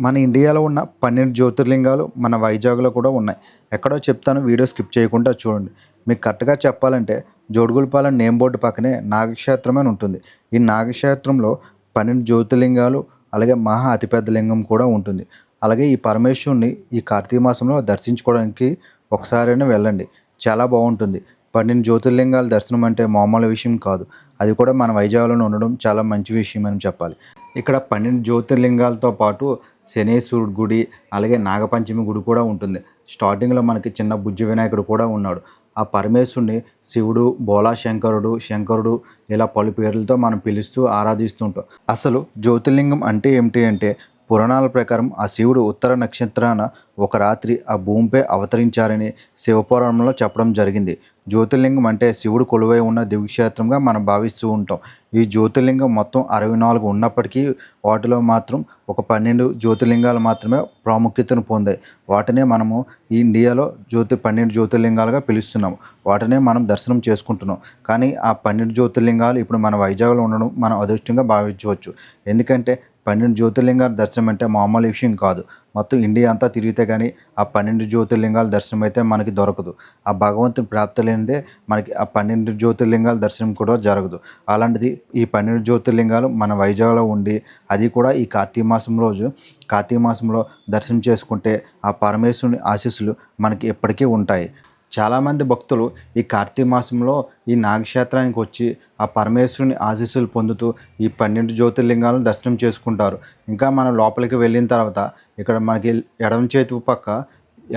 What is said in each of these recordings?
మన ఇండియాలో ఉన్న పన్నెండు జ్యోతిర్లింగాలు మన వైజాగ్లో కూడా ఉన్నాయి. ఎక్కడో చెప్తాను వీడియో స్కిప్ చేయకుండా చూడండి. మీకు కరెక్ట్గా చెప్పాలంటే జోడుగులపాలెం నేమ్ బోర్డు పక్కనే నాగక్షేత్రం అని ఉంటుంది. ఈ నాగక్షేత్రంలో పన్నెండు జ్యోతిర్లింగాలు అలాగే మహా అతిపెద్ద లింగం కూడా ఉంటుంది. అలాగే ఈ పరమేశ్వరుని ఈ కార్తీక మాసంలో దర్శించుకోవడానికి ఒకసారైనా వెళ్ళండి. చాలా బాగుంటుంది. పన్నెండు జ్యోతిర్లింగాల దర్శనం అంటే మామూలు విషయం కాదు. అది కూడా మన వైజాగ్లో ఉండడం చాలా మంచి విషయం అని చెప్పాలి. ఇక్కడ పన్నెండు జ్యోతిర్లింగాలతో పాటు శనేశ్వరుడు గుడి అలాగే నాగపంచమి గుడి కూడా ఉంటుంది. స్టార్టింగ్లో మనకి చిన్న బుజ్జి వినాయకుడు కూడా ఉన్నాడు. ఆ పరమేశ్వరుని శివుడు బోలా శంకరుడు శంకరుడు ఇలా పలు పేర్లతో మనం పిలుస్తూ ఆరాధిస్తుంటాం అసలు జ్యోతిర్లింగం అంటే ఏమిటి అంటే పురాణాల ప్రకారం ఆ శివుడు ఉత్తర నక్షత్రాన ఒక రాత్రి ఆ భూమిపై అవతరించారని శివపురాణంలో చెప్పడం జరిగింది. జ్యోతిర్లింగం అంటే శివుడు కొలువై ఉన్న దివ్యక్షేత్రంగా మనం భావిస్తూ ఉంటాం. ఈ జ్యోతిర్లింగం మొత్తం అరవై నాలుగు ఉన్నప్పటికీ వాటిలో మాత్రం ఒక పన్నెండు జ్యోతిర్లింగాలు మాత్రమే ప్రాముఖ్యతను పొందాయి. వాటినే మనము ఈ ఇండియాలో జ్యోతి పన్నెండు జ్యోతిర్లింగాలుగా పిలుస్తున్నాం. వాటినే మనం దర్శనం చేసుకుంటున్నాం. కానీ ఆ పన్నెండు జ్యోతిర్లింగాలు ఇప్పుడు మన వైజాగ్లో ఉండడం మనం అదృష్టంగా భావించవచ్చు. ఎందుకంటే పన్నెండు జ్యోతిర్లింగాల దర్శనం అంటే మామూలు విషయం కాదు. మొత్తం ఇండియా అంతా తిరిగితే కానీ ఆ పన్నెండు జ్యోతిర్లింగాల దర్శనం అయితే మనకి దొరకదు. ఆ భగవంతుని ప్రాప్తి లేనిదే మనకి ఆ పన్నెండు జ్యోతిర్లింగాల దర్శనం కూడా జరగదు. అలాంటిది ఈ పన్నెండు జ్యోతిర్లింగాలు మన వైజాగ్లో ఉండి అది కూడా ఈ కార్తీక మాసం రోజు కార్తీక మాసంలో దర్శనం చేసుకుంటే ఆ పరమేశ్వరుని ఆశీస్సులు మనకి ఎప్పటికీ ఉంటాయి. చాలామంది భక్తులు ఈ కార్తీక మాసంలో ఈ నాగక్షేత్రానికి వచ్చి ఆ పరమేశ్వరుని ఆశీస్సులు పొందుతూ ఈ పన్నెండు జ్యోతిర్లింగాలను దర్శనం చేసుకుంటారు. ఇంకా మనం లోపలికి వెళ్ళిన తర్వాత ఇక్కడ మనకి ఎడమ చేతి పక్క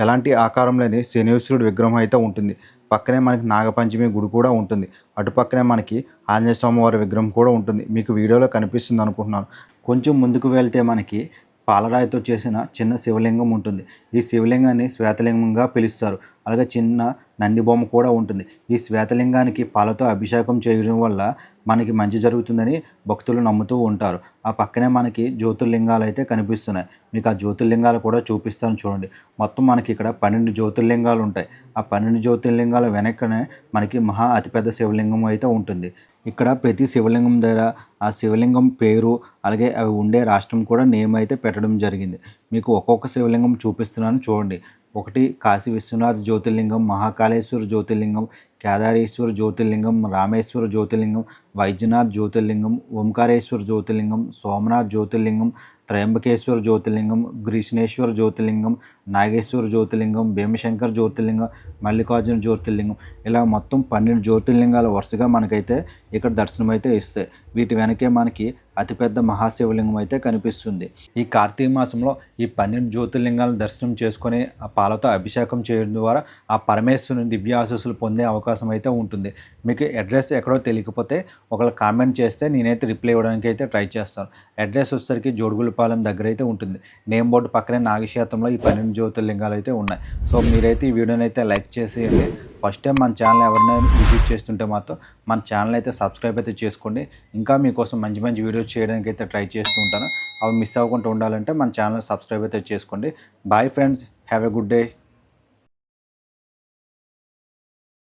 ఎలాంటి ఆకారం లేని శనేశ్వరుడు విగ్రహం అయితే ఉంటుంది. పక్కనే మనకి నాగపంచమి గుడి కూడా ఉంటుంది. అటు పక్కనే మనకి ఆంజనేయ స్వామివారి విగ్రహం కూడా ఉంటుంది. మీకు వీడియోలో కనిపిస్తుంది అనుకుంటున్నాను. కొంచెం ముందుకు వెళ్తే మనకి పాలరాయితో చేసిన చిన్న శివలింగం ఉంటుంది. ఈ శివలింగాన్ని శ్వేతలింగంగా పిలుస్తారు. అలాగే చిన్న నంది బొమ్మ కూడా ఉంటుంది. ఈ శ్వేతలింగానికి పాలతో అభిషేకం చేయడం వల్ల మనకి మంచి జరుగుతుందని భక్తులు నమ్ముతూ ఉంటారు. ఆ పక్కనే మనకి జ్యోతిర్లింగాలు అయితే కనిపిస్తున్నాయి. మీకు ఆ జ్యోతిర్లింగాలు కూడా చూపిస్తాను చూడండి. మొత్తం మనకి ఇక్కడ పన్నెండు జ్యోతిర్లింగాలు ఉంటాయి. ఆ పన్నెండు జ్యోతిర్లింగాల వెనకనే మనకి మహా అతిపెద్ద శివలింగం అయితే ఉంటుంది. ఇక్కడ ప్రతి శివలింగం దగ్గర ఆ శివలింగం పేరు అలాగే అవి ఉండే రాష్ట్రం కూడా నేమ్ అయితే పెట్టడం జరిగింది. మీకు ఒక్కొక్క శివలింగం చూపిస్తున్నాను చూడండి. ఒకటి కాశీ విశ్వనాథ్ జ్యోతిర్లింగం మహాకాళేశ్వర జ్యోతిర్లింగం కేదారేశ్వర జ్యోతిర్లింగం రామేశ్వర జ్యోతిర్లింగం వైద్యనాథ్ జ్యోతిర్లింగం ఓంకారేశ్వర జ్యోతిర్లింగం సోమనాథ్ జ్యోతిర్లింగం త్రయంబకేశ్వర జ్యోతిర్లింగం గ్రీష్ణేశ్వర జ్యోతిర్లింగం నాగేశ్వర జ్యోతిర్లింగం భీమశంకర్ జ్యోతిర్లింగం మల్లికార్జున జ్యోతిర్లింగం. ఇలా మొత్తం పన్నెండు జ్యోతిర్లింగాలు వరుసగా మనకైతే ఇక్కడ దర్శనం అయితే ఇస్తాయి. వీటి వెనకే మనకి అతిపెద్ద మహాశివలింగం అయితే కనిపిస్తుంది. ఈ కార్తీక మాసంలో ఈ పన్నెండు జ్యోతిర్లింగాలను దర్శనం చేసుకొని ఆ పాలతో అభిషేకం చేయడం ద్వారా ఆ పరమేశ్వరుని దివ్యాశస్సులు పొందే అవకాశం అయితే ఉంటుంది. మీకు అడ్రస్ ఎక్కడో తెలియకపోతే ఒకళ్ళు కామెంట్ చేస్తే నేనైతే రిప్లై ఇవ్వడానికి అయితే ట్రై చేస్తాను. అడ్రస్ వచ్చేసరికి జోడుగులపాలెం దగ్గర అయితే ఉంటుంది. నేమ్ బోర్డు పక్కనే నాగక్షేత్రంలో ఈ పన్నెండు జ్యోతిర్లింగాలు అయితే ఉన్నాయి. సో మీరైతే ఈ వీడియోని అయితే లైక్ చేసేయండి. ఫస్ట్ టైం మన ఛానల్ ఎవరైనా విజిట్ చేస్తుంటే మాత్రం మన ఛానల్ అయితే సబ్స్క్రైబ్ అయితే చేసుకోండి. ఇంకా మీకోసం మంచి మంచి వీడియోస్ చేయడానికి అయితే ట్రై చేస్తూ ఉంటాను. అవి మిస్ అవ్వకుండా ఉండాలంటే మన ఛానల్ సబ్స్క్రైబ్ అయితే చేసుకోండి. Bye friends have a good day